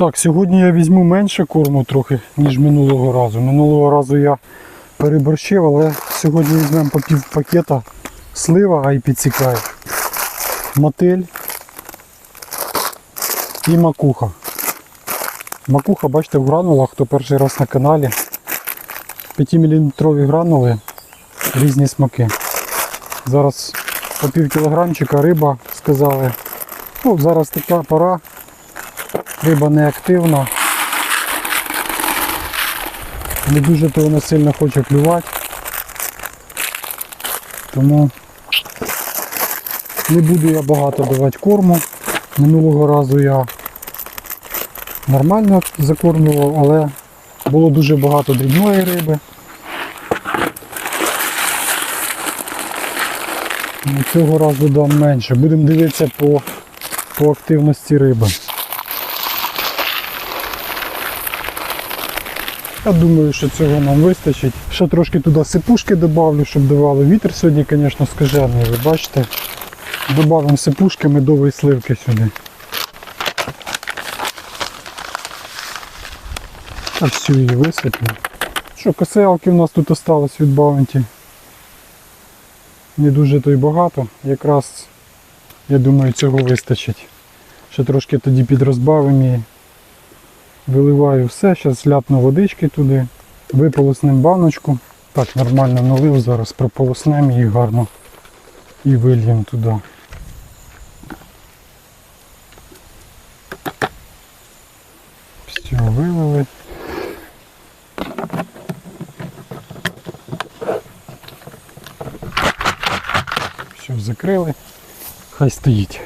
Так, сьогодні я візьму менше корму трохи, ніж минулого разу. Минулого разу я переборщив, але сьогодні візьмемо по пів пакета слива, а й підсікає. Мотиль і макуха. Макуха, бачите, в гранулах, хто перший раз на каналі. 5-мм гранули, різні смаки. Зараз по пів кілограмчика риба сказали. Ну, зараз така пора. Риба не активна. Не дуже то вона сильно хоче клювати. Тому не буду я багато давати корму. Минулого разу я нормально закормлював, але було дуже багато дрібної риби. Ну, Цього разу дам менше. Будемо дивитися по, по активності риби. Я думаю, що цього нам вистачить. Ще трошки туди сипушки додавлю, щоб давали. Вітер сьогодні, звісно, скажений, ви бачите. Добавимо сипушки медової сливки сюди. А всю її висиплю. Що, коселки у нас тут осталось від баунті. Не дуже то й багато. Якраз, я думаю, цього вистачить. Ще трошки тоді підрозбавимо її. Виливаю все, зараз ляпну водички туди, виполоснем баночку. Так, нормально налив, зараз прополоснем її гарно і вильємо туди. Все, вилили. Все, закрили. Хай стоїть.